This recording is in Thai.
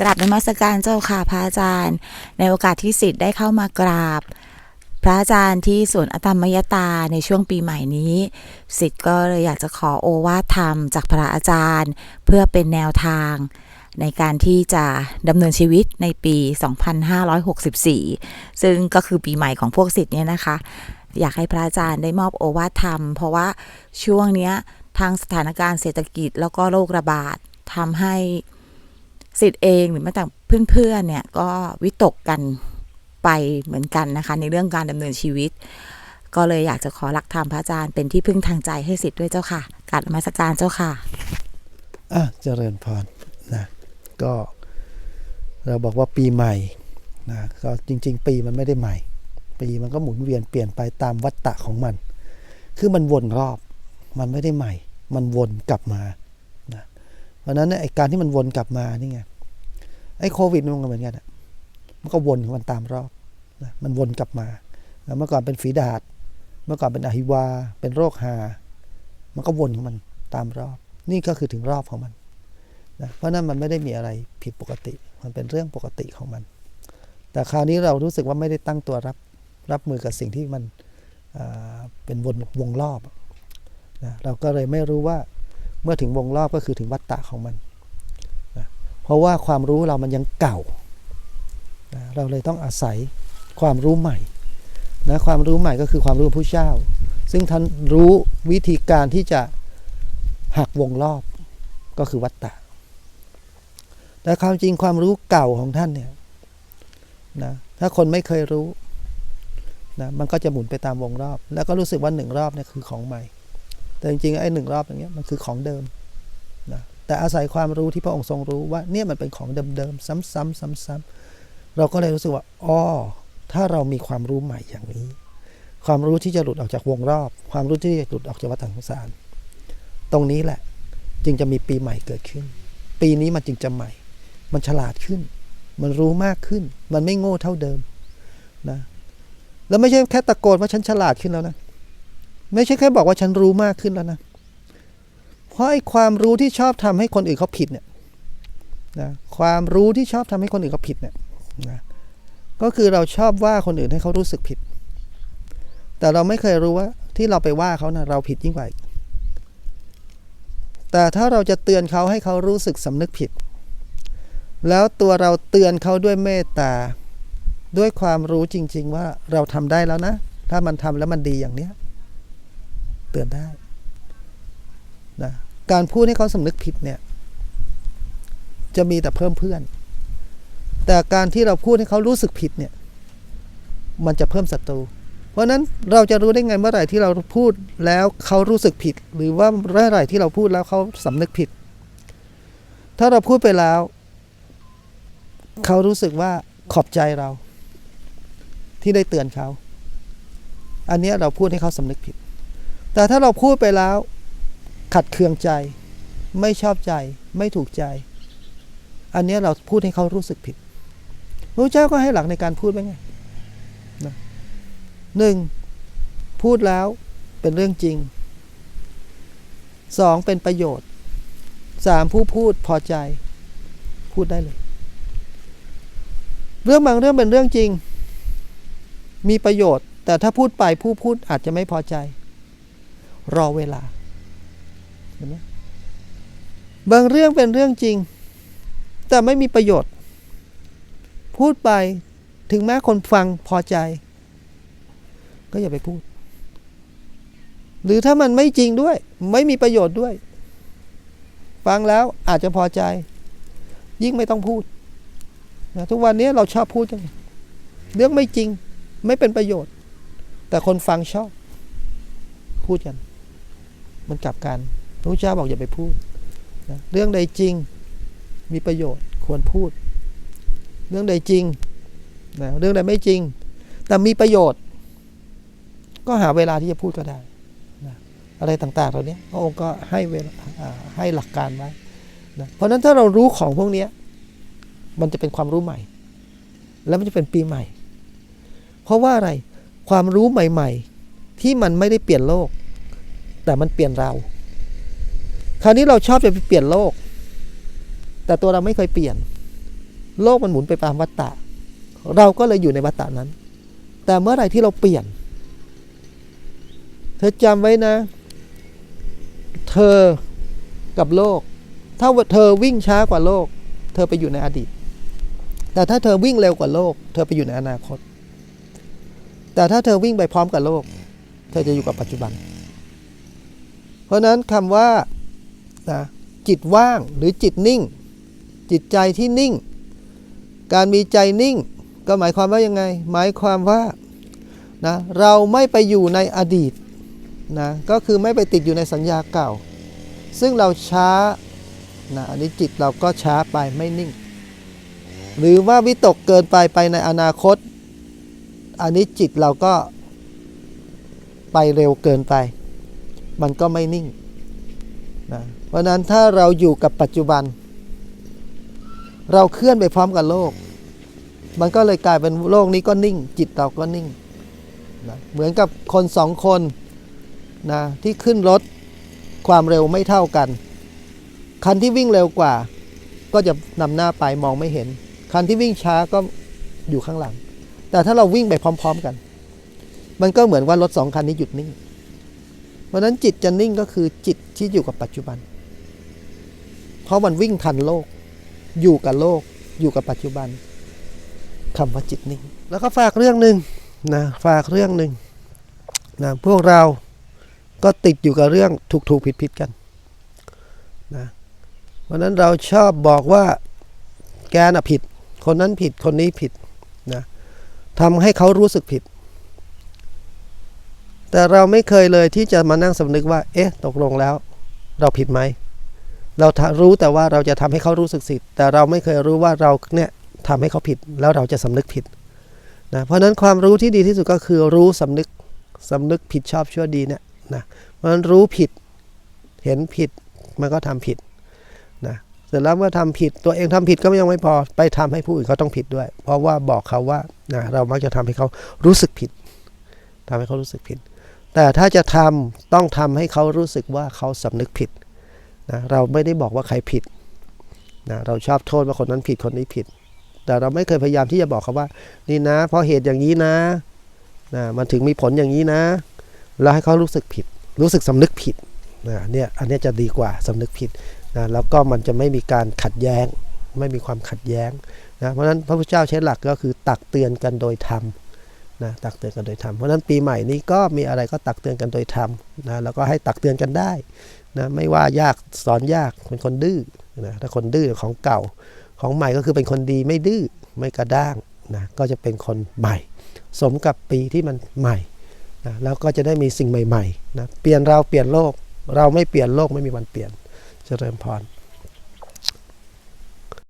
กราบนมัสการเจ้าค่ะพระอาจารย์ ในโอกาสที่สิทธิ์ได้เข้ามากราบ พระอาจารย์ที่สวนอตมยตาในช่วงปีใหม่นี้ สิทธิ์ก็เลยอยากจะขอโอวาทธรรมจากพระอาจารย์ เพื่อเป็นแนวทาง ในการที่จะดำเนินชีวิตในปี 2564 ซึ่งก็คือปีใหม่ของพวกสิทธิ์เนี่ยนะคะ อยากให้พระอาจารย์ได้มอบโอวาทธรรม เพราะว่าช่วงเนี้ยทางสถานการณ์เศรษฐกิจแล้วก็โรคระบาดทำให้ สิทธิ์เองหรือแม้แต่เพื่อนๆเนี่ยก็วิตกกันไปเหมือนกันนะคะในเรื่องการดำเนินชีวิต ก็เลยอยากจะขอหลักธรรมพระอาจารย์เป็นที่พึ่งทางใจให้สิทธิ์ด้วยเจ้าค่ะการมาสการเจ้าค่ะอะเจริญพรนะก็เราบอกว่าปีใหม่นะก็จริง ๆ ปีมันไม่ได้ใหม่ ปีมันก็หมุนเวียนเปลี่ยนไปตามวัฏฏะของมัน คือมันวนรอบมันไม่ได้ใหม่ มันวนกลับมานะเพราะนั้นไอการที่มันวนกลับมานี่ไง ไอโควิดมันก็เหมือนกันมันก็วนของมันตามรอบนะมันวนกลับมา เมื่อก่อนเป็นฝีดาษเมื่อก่อนเป็นอหิวา เป็นโรคหา มันก็วนของมันตามรอบ นี่ก็คือถึงรอบของมันนะเพราะนั้นมันไม่ได้มีอะไรผิดปกติ มันเป็นเรื่องปกติของมัน แต่คราวนี้เรารู้สึกว่าไม่ได้ตั้งตัวรับรับมือกับสิ่งที่มันเป็นวนวงรอบนะเราก็เลยไม่รู้ว่าเมื่อถึงวงรอบก็คือถึงวัฏฏะของมัน เพราะว่าความรู้เรามันยังเก่านะเราเลยต้องอาศัยความรู้ใหม่นะความรู้ใหม่ก็คือความรู้ผู้เจ้า ซึ่งท่านรู้วิธีการที่จะหักวงรอบก็คือวัตตะ แต่ความจริงความรู้เก่าของท่านเนี่ยนะถ้าคนไม่เคยรู้นะมันก็จะหมุนไปตามวงรอบ แล้วก็รู้สึกว่าหนึ่งรอบเนี่ยคือของใหม่ แต่จริงๆไอ้หนึ่งรอบอย่างเงี้ยมันคือของเดิมนะ แต่อาศัยความรู้ที่พระองค์ทรงรู้ว่าเนี่ยมันเป็นของเดิมๆซ้ำๆซ้ำๆเราก็เลยรู้สึกว่าอ๋อถ้าเรามีความรู้ใหม่อย่างนี้ ความรู้ที่จะหลุดออกจากวงรอบ ความรู้ที่จะหลุดออกจากวัฏสงสาร ตรงนี้แหละจึงจะมีปีใหม่เกิดขึ้น ปีนี้มันจึงจะใหม่ มันฉลาดขึ้น มันรู้มากขึ้น มันไม่โง่เท่าเดิมนะแล้วไม่ใช่แค่ตะโกนว่าฉันฉลาดขึ้นแล้วนะ ไม่ใช่แค่บอกว่าฉันรู้มากขึ้นแล้วนะ เพราะไอ้ความรู้ที่ชอบทำให้คนอื่นเขาผิดเนี่ยนะความรู้ที่ชอบทำให้คนอื่นเขาผิดเนี่ยนะก็คือเราชอบว่าคนอื่นให้เขารู้สึกผิด แต่เราไม่เคยรู้ว่าที่เราไปว่าเขานะเราผิดยิ่งกว่าอีกแต่ถ้าเราจะเตือนเขาให้เขารู้สึกสำนึกผิด แล้วตัวเราเตือนเขาด้วยเมตตาด้วยความรู้จริง ๆ ว่าเราทำได้แล้วนะ ถ้ามันทำแล้วมันดีอย่างเนี้ยเตือนได้นะ การพูดให้เขาสำนึกผิดเนี่ย จะมีแต่เพิ่มเพื่อน แต่การที่เราพูดให้เขารู้สึกผิดเนี่ย มันจะเพิ่มศัตรู เพราะนั้นเราจะรู้ได้ไงเมื่อไหร่ที่เราพูดแล้วเขารู้สึกผิด หรือว่าเมื่อไหร่ที่เราพูดแล้วเขาสำนึกผิด ถ้าเราพูดไปแล้ว เขารู้สึกว่าขอบใจเรา ที่ได้เตือนเขา อันนี้เราพูดให้เขาสำนึกผิด แต่ถ้าเราพูดไปแล้ว ขัดเคืองใจ ไม่ชอบใจ ไม่ถูกใจ อันนี้เราพูดให้เขารู้สึกผิดพระเจ้าก็ให้หลักในการพูดไว้ไงหนึ่งพูดแล้วเป็นเรื่องจริงสองเป็นประโยชน์สามผู้พูดพอใจ พูดได้เลย เรื่องบางเรื่องเป็นเรื่องจริง มีประโยชน์ แต่ถ้าพูดไปผู้พูดอาจจะไม่พอใจ รอเวลา ห็นไหมบางเรื่องเป็นเรื่องจริง แต่ไม่มีประโยชน์ พูดไปถึงแม้คนฟังพอใจ ก็อย่าไปพูด หรือถ้ามันไม่จริงด้วย ไม่มีประโยชน์ด้วย ฟังแล้วอาจจะพอใจ ยิ่งไม่ต้องพูดนะทุกวันนี้เราชอบพูดกันเรื่องไม่จริงไม่เป็นประโยชน์ แต่คนฟังชอบ พูดกัน มันกลับกัน พระเจ้าบอกอย่าไปพูดนะเรื่องใดจริงมีประโยชน์ควรพูด เรื่องใดจริงนะเรื่องใดไม่จริง แต่มีประโยชน์ ก็หาเวลาที่จะพูดก็ได้นะอะไรต่างๆเหล่านี้พระองค์ก็ให้เวลาให้หลักการไว้นะเพราะนั้นถ้าเรารู้ของพวกนี้มันจะเป็นความรู้ใหม่ แล้วมันจะเป็นปีใหม่ เพราะว่าอะไรความรู้ใหม่ ๆ ที่มันไม่ได้เปลี่ยนโลก แต่มันเปลี่ยนเรา คราวนี้เราชอบจะไปเปลี่ยนโลก แต่ตัวเราไม่เคยเปลี่ยน โลกมันหมุนไปตามวัฏฏะเราก็เลยอยู่ในวัฏฏะนั้น แต่เมื่อไหร่ที่เราเปลี่ยน เธอจำไว้นะ เธอกับโลก ถ้าเธอวิ่งช้ากว่าโลก เธอไปอยู่ในอดีต แต่ถ้าเธอวิ่งเร็วกว่าโลก เธอไปอยู่ในอนาคต แต่ถ้าเธอวิ่งไปพร้อมกับโลก เธอจะอยู่กับปัจจุบัน เพราะฉะนั้นคำว่า นะจิตว่างหรือจิตนิ่ง จิตใจที่นิ่ง การมีใจนิ่ง ก็หมายความว่ายังไง หมายความว่านะเราไม่ไปอยู่ในอดีตนะก็คือไม่ไปติดอยู่ในสัญญาเก่า ซึ่งเราช้านะอันนี้จิตเราก็ช้าไปไม่นิ่ง หรือว่าวิตกเกินไปไปในอนาคต อันนี้จิตเราก็ไปเร็วเกินไป มันก็ไม่นิ่ง นะเพราะนั้นถ้าเราอยู่กับปัจจุบัน เราเคลื่อนไปพร้อมกับโลก มันก็เลยกลายเป็นโลกนี้ก็นิ่ง จิตเราก็นิ่งนะเหมือนกับคนสองคนนะที่ขึ้นรถความเร็วไม่เท่ากัน คันที่วิ่งเร็วกว่า ก็จะนำหน้าไปมองไม่เห็น คันที่วิ่งช้าก็อยู่ข้างหลัง แต่ถ้าเราวิ่งไปพร้อม ๆกัน มันก็เหมือนว่ารถสองคันนี้หยุดนิ่ง ราะฉะนั้นจิตจะนิ่งก็คือจิตที่อยู่กับปัจจุบัน เพราะมันวิ่งทันโลก อยู่กับโลก อยู่กับปัจจุบันคำว่าจิตนิ่ง แล้วก็ฝากเรื่องหนึ่งนะฝากเรื่องหนึ่งนะพวกเราก็ติดอยู่กับเรื่องถูกถูกผิดผิดกันนะเพราะนั้นเราชอบบอกว่าแกน่ะผิด คนนั้นผิดคนนี้ผิดนะทำให้เขารู้สึกผิด แต่เราไม่เคยเลยที่จะมานั่งสำนึกว่า เอ๊ะ ตกลงแล้ว เราผิดไหม เรารู้แต่ว่าเราจะทำให้เขารู้สึกผิดแต่เราไม่เคยรู้ว่าเราเนี่ยทำให้เขาผิด แล้วเราจะสำนึกผิดนะเพราะฉะนั้นความรู้ที่ดีที่สุดก็คือรู้สำนึกสำนึกผิดชอบชั่วดีเนี่ยนะเพราะฉะนั้นรู้ผิดเห็นผิดมันก็ทำผิดนะเสร็จแล้วเมื่อทำผิดตัวเองทำผิดก็ยังไม่พอไปทำให้ผู้อื่นเขาต้องผิดด้วย เพราะว่าบอกเขาว่านะเรามักจะทำให้เขารู้สึกผิดทำให้เขารู้สึกผิด แต่ถ้าจะทำต้องทำให้เขารู้สึกว่าเขาสำนึกผิดนะเราไม่ได้บอกว่าใครผิดนะเราชอบโทษว่าคนนั้นผิดคนนี้ผิด แต่เราไม่เคยพยายามที่จะบอกเขาว่า นี่นะ เพราะเหตุอย่างนี้นะนะมันถึงมีผลอย่างนี้นะ แล้วให้เขารู้สึกผิด รู้สึกสำนึกผิดนะเนี่ยอันนี้จะดีกว่าสำนึกผิดนะแล้วก็มันจะไม่มีการขัดแย้ง ไม่มีความขัดแย้งนะเพราะฉะนั้นพระพุทธเจ้าใช้หลักก็คือตักเตือนกันโดยธรรม นะตักเตือนกันโดยธรรมเพราะฉะนั้นปีใหม่นี้ก็มีอะไรก็ตักเตือนกันโดยธรรมนะแล้วก็ให้ตักเตือนกันได้นะไม่ว่ายากสอนยากเป็นคนดื้อนะถ้าคนดื้อของเก่าของใหม่ก็คือเป็นคนดีไม่ดื้อไม่กระด้างนะก็จะเป็นคนใหม่ สมกับปีที่มันใหม่นะแล้วก็จะได้มีสิ่งใหม่ๆนะเปลี่ยนเราเปลี่ยนโลก เราไม่เปลี่ยนโลกไม่มีวันเปลี่ยนเจริญพร